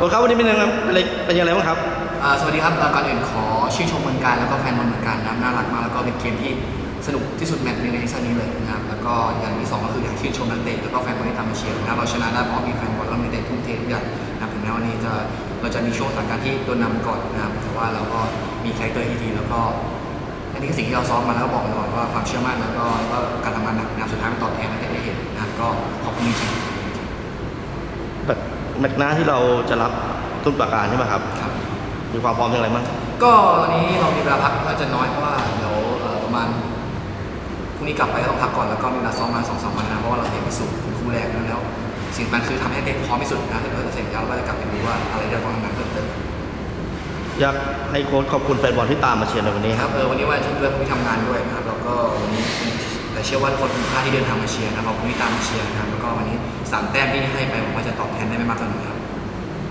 โค้ครับวันนี้เป็นยังไงอะไรเป็นยังไงบ้างครับ อ่าสวัสดีครับก่อนอื่นขอชื่นชมเมืองการแล้วก็แฟนบอลเมืองการนะครับน่ารักมากแล้วก็เป็นเกมที่สนุกที่สุดแมตช์หนึงในซีซั่นนี้เลยนะครับแล้วก็อย่างที่สองก็คืออยากชื่นชมนักเตะแล้วก็แฟนบอลที่ตามมาเชียร์นะครับเราชนะได้เพราะมีแฟนบอลแล้วมีเตะทุ่มเททุกอย่างนะครับถึงแม้วันนี้จะเราจะมีช่วงสถานการณ์ที่โดนนำก่อนนะครับแต่ว่าเราก็มีคาแรคเตอร์ที่ดีแล้วก็อันนี้คือสิ่งที่เราซ้อมมาแล้วก็บอกมาตลอดว่าความเชื่อมั่นแล้วก็แล้วก็การทำงานหนักนะครับสุดท้ายมันตอบแทนนักเตะได้เห็นนะครับก็ขอบคุณจริงแบบ แมตช์หน้าที่เราจะรับทุนประการใช่ไหมครับๆครับ มีความพร้อมอย่างไรบ้างก็วันนี้เรามีเวลาพักก็จะน้อยเพราะว่าเดี๋ยวเอ่อประมาณพรุ่งนี้กลับไปก็ต้องพักก่อนแล้วก็มีเวลาซ้อมมาสองสามวันนะเพราะว่าเราเตะไปสุดเป็นคู่แรกแล้วแล้ว สิ่งสำคัญคือทำให้เด็กพร้อมที่สุดนะถ้าเกิดเสร็จแล้วเราก็จะกลับไปดูว่าอะไรที่เราต้องทำงานเพิ่มเติมอยากให้โค้ชขอบคุณแฟนบอลที่ตามมาเชียร์ในวันนี้คครัรับบเออวันนี้วันอาทิตย์ด้วยพรุ่งนี้ทำงานด้วยนะครับแล้วก็วันนี้เป็นแต่เชื่อว่าทุกคนคุ้มค่าที่เดินทางมาเชียร์นะครับขอบคุณที่ตามมาเชียร์นะครับแล้วก็วันนี้สามแต้มที่ให้ไปผมว่าจะตอบแทนได้ไม่มากก็น้อยครับ